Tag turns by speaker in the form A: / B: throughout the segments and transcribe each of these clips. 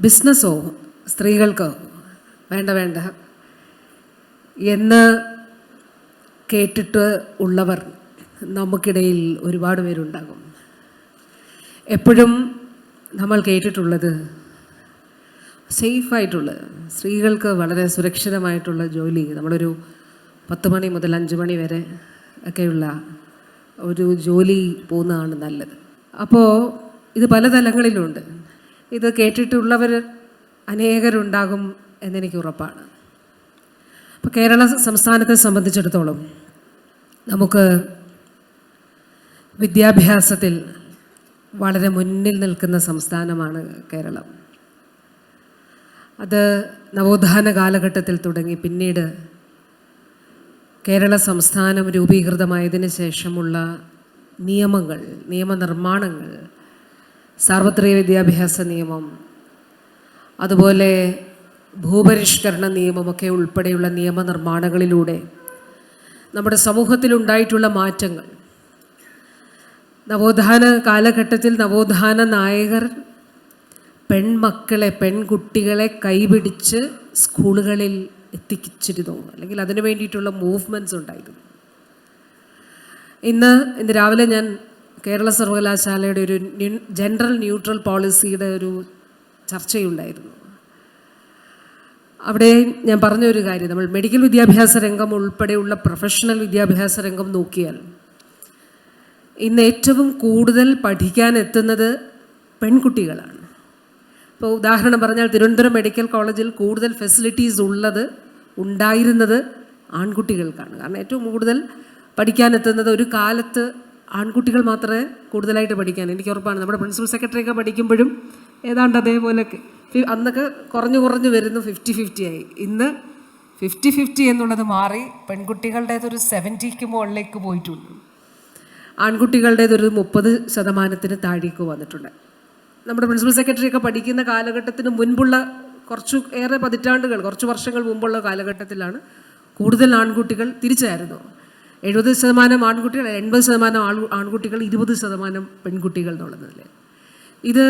A: ബിസിനസ്സോ സ്ത്രീകൾക്ക് വേണ്ട വേണ്ട. എന്ന് കേട്ടിട്ട് ഉള്ളവർ നമുക്കിടയിൽ ഒരുപാട് പേരുണ്ടാകും. എപ്പോഴും നമ്മൾ കേട്ടിട്ടുള്ളത് സേഫായിട്ടുള്ളത് സ്ത്രീകൾക്ക് വളരെ സുരക്ഷിതമായിട്ടുള്ള ജോലി. നമ്മളൊരു പത്ത് മണി മുതൽ അഞ്ച് മണി വരെ ഒക്കെയുള്ള ഒരു ജോലി പോകുന്നതാണ് നല്ലത്. അപ്പോൾ ഇത് പല തലങ്ങളിലുണ്ട്. ഇത് കേട്ടിട്ടുള്ളവർ അനേകരുണ്ടാകും എന്നെനിക്ക് ഉറപ്പാണ്. അപ്പോൾ കേരള സംസ്ഥാനത്തെ സംബന്ധിച്ചിടത്തോളം നമുക്ക് വിദ്യാഭ്യാസത്തിൽ വളരെ മുന്നിൽ നിൽക്കുന്ന സംസ്ഥാനമാണ് കേരളം. അത് നവോത്ഥാന കാലഘട്ടത്തിൽ തുടങ്ങി പിന്നീട് കേരള സംസ്ഥാനം രൂപീകൃതമായതിനു ശേഷമുള്ള നിയമങ്ങൾ നിയമനിർമ്മാണങ്ങൾ സാർവത്രിക വിദ്യാഭ്യാസ നിയമം അതുപോലെ ഭൂപരിഷ്കരണ നിയമമൊക്കെ ഉൾപ്പെടെയുള്ള നിയമനിർമ്മാണങ്ങളിലൂടെ നമ്മുടെ സമൂഹത്തിലുണ്ടായിട്ടുള്ള മാറ്റങ്ങൾ. നവോത്ഥാന കാലഘട്ടത്തിൽ നവോത്ഥാന നായകർ പെൺമക്കളെ പെൺകുട്ടികളെ കൈപിടിച്ച് സ്കൂളുകളിൽ എത്തിച്ചിരുന്നു അല്ലെങ്കിൽ അതിനു വേണ്ടിയിട്ടുള്ള മൂവ്മെന്റ്സ് ഉണ്ടായിരുന്നു. ഇന്ന് ഇന്ന് രാവിലെ ഞാൻ കേരള സർവകലാശാലയുടെ ഒരു ജനറൽ ന്യൂട്രൽ പോളിസിയുടെ ഒരു ചർച്ചയുണ്ടായിരുന്നു. അവിടെ ഞാൻ പറഞ്ഞൊരു കാര്യം നമ്മൾ മെഡിക്കൽ വിദ്യാഭ്യാസ രംഗം ഉൾപ്പെടെയുള്ള പ്രൊഫഷണൽ വിദ്യാഭ്യാസ രംഗം നോക്കിയാൽ ഇന്ന് ഏറ്റവും കൂടുതൽ പഠിക്കാൻ എത്തുന്നത് പെൺകുട്ടികളാണ്. ഇപ്പോൾ ഉദാഹരണം പറഞ്ഞാൽ തിരുവനന്തപുരം മെഡിക്കൽ കോളേജിൽ കൂടുതൽ ഫെസിലിറ്റീസ് ഉള്ളത് ഉണ്ടായിരുന്നത് ആൺകുട്ടികൾക്കാണ്. കാരണം ഏറ്റവും കൂടുതൽ പഠിക്കാനെത്തുന്നത് ഒരു കാലത്ത് ആൺകുട്ടികൾ മാത്രമേ കൂടുതലായിട്ട് പഠിക്കാൻ എനിക്ക് ഉറപ്പാണ്. നമ്മുടെ പ്രിൻസിപ്പൽ സെക്രട്ടറി ഒക്കെ പഠിക്കുമ്പോഴും ഏതാണ്ട് അതേപോലെ അന്നൊക്കെ കുറഞ്ഞു കുറഞ്ഞു വരുന്നു ഫിഫ്റ്റി ഫിഫ്റ്റി ആയി. ഇന്ന് ഫിഫ്റ്റി ഫിഫ്റ്റി എന്നുള്ളത് മാറി പെൺകുട്ടികളുടേതൊരു സെവന്റിക്ക് മുകളിലേക്ക് പോയിട്ടുണ്ട്. ആൺകുട്ടികളുടേതൊരു മുപ്പത് ശതമാനത്തിന് താഴേക്ക് വന്നിട്ടുണ്ട്. നമ്മുടെ പ്രിൻസിപ്പൽ സെക്രട്ടറി ഒക്കെ പഠിക്കുന്ന കാലഘട്ടത്തിന് മുൻപുള്ള കുറച്ചു ഏറെ പതിറ്റാണ്ടുകൾ കുറച്ച് വർഷങ്ങൾ മുമ്പുള്ള കാലഘട്ടത്തിലാണ് കൂടുതൽ ആൺകുട്ടികൾ തിരിച്ചായിരുന്നു. എഴുപത് ശതമാനം ആൺകുട്ടികൾ എൺപത് ശതമാനം ആൾ ആൺകുട്ടികൾ ഇരുപത് ശതമാനം പെൺകുട്ടികൾ എന്നുള്ളതല്ലേ ഇത്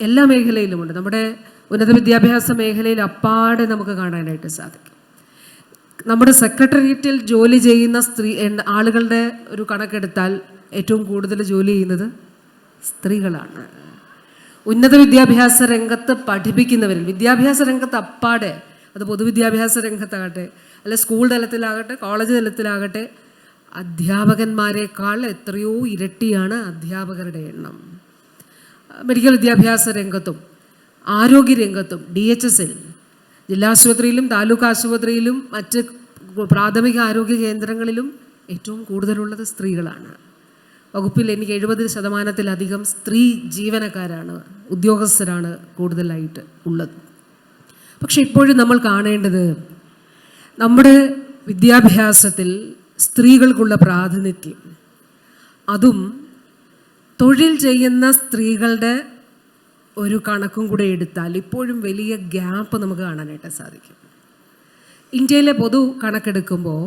A: എല്ലാ മേഖലയിലുമുണ്ട്. നമ്മുടെ ഉന്നത വിദ്യാഭ്യാസ മേഖലയിൽ അപ്പാടെ നമുക്ക് കാണാനായിട്ട് സാധിക്കും. നമ്മുടെ സെക്രട്ടേറിയറ്റിൽ ജോലി ചെയ്യുന്ന സ്ത്രീ ആളുകളുടെ ഒരു കണക്കെടുത്താൽ ഏറ്റവും കൂടുതൽ ജോലി ചെയ്യുന്നത് സ്ത്രീകളാണ്. ഉന്നത വിദ്യാഭ്യാസ രംഗത്ത് പഠിപ്പിക്കുന്നവരിൽ വിദ്യാഭ്യാസ രംഗത്ത് അപ്പാടെ അത് പൊതുവിദ്യാഭ്യാസ രംഗത്താകട്ടെ അല്ലെ സ്കൂൾ തലത്തിലാകട്ടെ കോളേജ് തലത്തിലാകട്ടെ അധ്യാപകന്മാരെക്കാൾ എത്രയോ ഇരട്ടിയാണ് അധ്യാപകരുടെ എണ്ണം. മെഡിക്കൽ വിദ്യാഭ്യാസ രംഗത്തും ആരോഗ്യ രംഗത്തും ഡി എച്ച് എസിൽ ജില്ലാശുപത്രിയിലും താലൂക്ക് ആശുപത്രിയിലും മറ്റ് പ്രാഥമിക ആരോഗ്യ കേന്ദ്രങ്ങളിലും ഏറ്റവും കൂടുതലുള്ളത് സ്ത്രീകളാണ്. വകുപ്പിൽ എനിക്ക് എഴുപത് ശതമാനത്തിലധികം സ്ത്രീ ജീവനക്കാരാണ് ഉദ്യോഗസ്ഥരാണ് കൂടുതലായിട്ട് ഉള്ളത്. പക്ഷെ ഇപ്പോഴും നമ്മൾ കാണേണ്ടത് നമ്മുടെ വിദ്യാഭ്യാസത്തിൽ സ്ത്രീകൾക്കുള്ള പ്രാതിനിധ്യം. അതും തൊഴിൽ ചെയ്യുന്ന സ്ത്രീകളുടെ ഒരു കണക്കും കൂടെ എടുത്താൽ ഇപ്പോഴും വലിയ ഗ്യാപ്പ് നമുക്ക് കാണാനായിട്ട് സാധിക്കും. ഇന്ത്യയിലെ പൊതു കണക്കെടുക്കുമ്പോൾ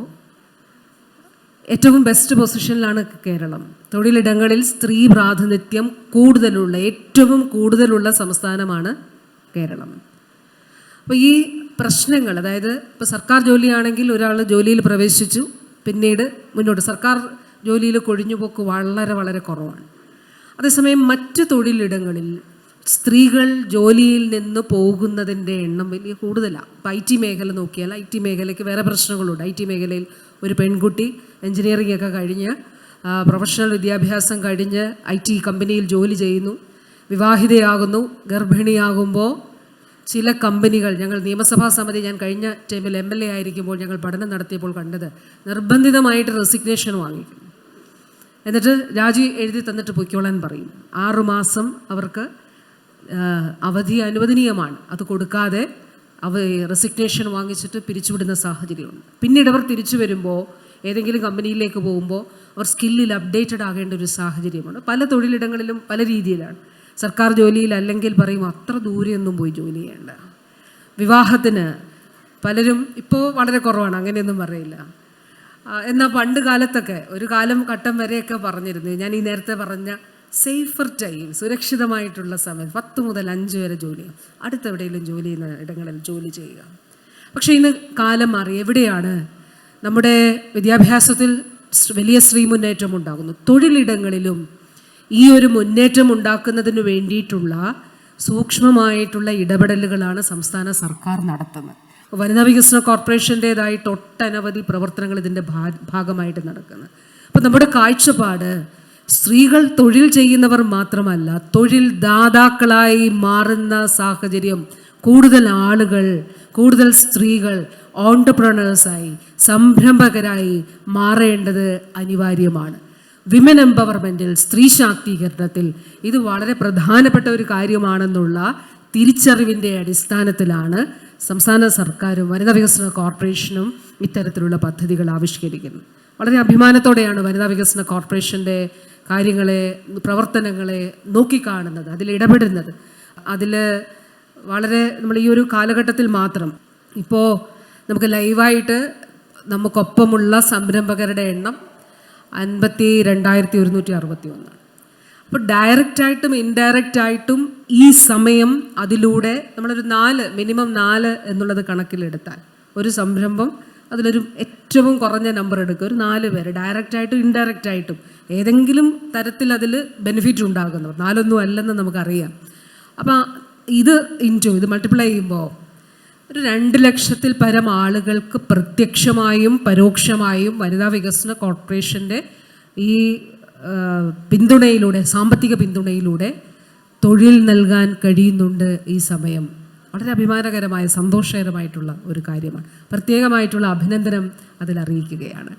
A: ഏറ്റവും ബെസ്റ്റ് പൊസിഷനിലാണ് കേരളം. തൊഴിലിടങ്ങളിൽ സ്ത്രീ പ്രാതിനിധ്യം കൂടുതലുള്ള ഏറ്റവും കൂടുതലുള്ള സംസ്ഥാനമാണ് കേരളം. അപ്പോൾ ഈ പ്രശ്നങ്ങൾ അതായത് ഇപ്പോൾ സർക്കാർ ജോലിയാണെങ്കിൽ ഒരാൾ ജോലിയിൽ പ്രവേശിച്ചു പിന്നീട് മുന്നോട്ട് സർക്കാർ ജോലിയിൽ കൊഴിഞ്ഞുപോക്ക് വളരെ വളരെ കുറവാണ്. അതേസമയം മറ്റ് തൊഴിലിടങ്ങളിൽ സ്ത്രീകൾ ജോലിയിൽ നിന്ന് പോകുന്നതിന്റെ എണ്ണം വലിയ കൂടുതലാണ്. ഇപ്പം ഐ ടി മേഖല നോക്കിയാൽ ഐ ടി മേഖലയ്ക്ക് വേറെ പ്രശ്നങ്ങളുണ്ട്. ഐ ടി മേഖലയിൽ ഒരു പെൺകുട്ടി എൻജിനീയറിംഗ് ഒക്കെ കഴിഞ്ഞ് പ്രൊഫഷണൽ വിദ്യാഭ്യാസം കഴിഞ്ഞ് ഐ ടി കമ്പനിയിൽ ജോലി ചെയ്യുന്നു. വിവാഹിതയാകുന്നു. ഗർഭിണിയാകുമ്പോൾ ചില കമ്പനികൾ ഞങ്ങൾ നിയമസഭാ സമിതി ഞാൻ കഴിഞ്ഞ ടൈമിൽ എം എൽ എ ആയിരിക്കുമ്പോൾ ഞങ്ങൾ പഠനം നടത്തിയപ്പോൾ കണ്ടത് നിർബന്ധിതമായിട്ട് റെസിഗ്നേഷൻ വാങ്ങിക്കും എന്നിട്ട് രാജി എഴുതി തന്നിട്ട് പൊയ്ക്കോളാൻ പറയും. ആറുമാസം അവർക്ക് അവധി അനുവദനീയമാണ്. അത് കൊടുക്കാതെ അവ റെസിഗ്നേഷൻ വാങ്ങിച്ചിട്ട് പിരിച്ചുവിടുന്ന സാഹചര്യമുണ്ട്. പിന്നീട് അവർ തിരിച്ചു വരുമ്പോൾ ഏതെങ്കിലും കമ്പനിയിലേക്ക് പോകുമ്പോൾ അവർ സ്കില്ലിൽ അപ്ഡേറ്റഡ് ആകേണ്ട ഒരു സാഹചര്യമാണ് പല തൊഴിലിടങ്ങളിലും പല രീതിയിലാണ്. സർക്കാർ ജോലിയിൽ അല്ലെങ്കിൽ പറയും അത്ര ദൂരെയൊന്നും പോയി ജോലി ചെയ്യേണ്ട. വിവാഹത്തിന് പലരും ഇപ്പോൾ വളരെ കുറവാണ് അങ്ങനെയൊന്നും പറയില്ല. എന്നാൽ പണ്ട് കാലത്തൊക്കെ ഒരു കാലം ഘട്ടം വരെയൊക്കെ പറഞ്ഞിരുന്നു. ഞാൻ ഈ നേരത്തെ പറഞ്ഞ സേഫർ ടൈം സുരക്ഷിതമായിട്ടുള്ള സമയം പത്ത് മുതൽ അഞ്ച് വരെ ജോലി. അടുത്ത് എവിടെയെങ്കിലും ജോലി ചെയ്യുന്ന ഇടങ്ങളിൽ ജോലി ചെയ്യുക. പക്ഷേ ഇന്ന് കാലം മാറി. എവിടെയാണ് നമ്മുടെ വിദ്യാഭ്യാസത്തിൽ വലിയ സ്ത്രീ മുന്നേറ്റം ഉണ്ടാകുന്നു തൊഴിലിടങ്ങളിലും ഈ ഒരു മുന്നേറ്റം ഉണ്ടാക്കുന്നതിന് വേണ്ടിയിട്ടുള്ള സൂക്ഷ്മമായിട്ടുള്ള ഇടപെടലുകളാണ് സംസ്ഥാന സർക്കാർ നടത്തുന്നത്. വനിതാ വികസന കോർപ്പറേഷന്റേതായിട്ട് ഒട്ടനവധി പ്രവർത്തനങ്ങൾ ഇതിന്റെ ഭാഗമായിട്ട് നടക്കുന്നത് അപ്പം നമ്മുടെ കാഴ്ചപ്പാട് സ്ത്രീകൾ തൊഴിൽ ചെയ്യുന്നവർ മാത്രമല്ല തൊഴിൽ ദാതാക്കളായി മാറുന്ന സാഹചര്യം കൂടുതൽ ആളുകൾ കൂടുതൽ സ്ത്രീകൾ ഓണ്ടർപ്രണേഴ്സായി സംരംഭകരായി മാറേണ്ടത് അനിവാര്യമാണ്. വിമൻ എംപവർമെന്റിൽ സ്ത്രീ ശാക്തീകരണത്തിൽ ഇത് വളരെ പ്രധാനപ്പെട്ട ഒരു കാര്യമാണെന്നുള്ള തിരിച്ചറിവിന്റെ അടിസ്ഥാനത്തിലാണ് സംസ്ഥാന സർക്കാരും വനിതാ വികസന കോർപ്പറേഷനും ഇത്തരത്തിലുള്ള പദ്ധതികൾ ആവിഷ്കരിക്കുന്നത്. വളരെ അഭിമാനത്തോടെയാണ് വനിതാ വികസന കോർപ്പറേഷന്റെ കാര്യങ്ങളെ പ്രവർത്തനങ്ങളെ നോക്കിക്കാണുന്നത് അതിൽ ഇടപെടുന്നത്. അതിൽ വളരെ നമ്മൾ ഈ ഒരു കാലഘട്ടത്തിൽ മാത്രം ഇപ്പോൾ നമുക്ക് ലൈവായിട്ട് നമുക്കൊപ്പമുള്ള സംരംഭകരുടെ എണ്ണം അൻപത്തി രണ്ടായിരത്തി ഒരുന്നൂറ്റി അറുപത്തി ഒന്നാണ് അപ്പോൾ ഡയറക്റ്റായിട്ടും ഇൻഡയറക്റ്റായിട്ടും ഈ സമയം അതിലൂടെ നമ്മളൊരു നാല് മിനിമം നാല് എന്നുള്ളത് കണക്കിലെടുത്താൽ ഒരു സംരംഭം അതിലൊരു ഏറ്റവും കുറഞ്ഞ നമ്പർ എടുക്കുക. ഒരു നാല് പേര് ഡയറക്റ്റായിട്ടും ഇൻഡയറക്റ്റായിട്ടും ഏതെങ്കിലും തരത്തിൽ അതിൽ ബെനിഫിറ്റ് ഉണ്ടാകുന്നവർ നാലൊന്നും അല്ലെന്ന് നമുക്കറിയാം. അപ്പം ഇത് ഇന്റു ഇത് മൾട്ടിപ്ലൈ ചെയ്യുമ്പോൾ ഒരു രണ്ട് ലക്ഷത്തിൽ പരം ആളുകൾക്ക് പ്രത്യക്ഷമായും പരോക്ഷമായും വനിതാ വികസന കോർപ്പറേഷന്റെ ഈ പിന്തുണയിലൂടെ സാമ്പത്തിക പിന്തുണയിലൂടെ തൊഴിൽ നൽകാൻ കഴിയുന്നുണ്ട് ഈ സമയം. വളരെ അഭിമാനകരമായ സന്തോഷകരമായിട്ടുള്ള ഒരു കാര്യമാണ്. പ്രത്യേകമായിട്ടുള്ള അഭിനന്ദനം അതിൽ അറിയിക്കുകയാണ്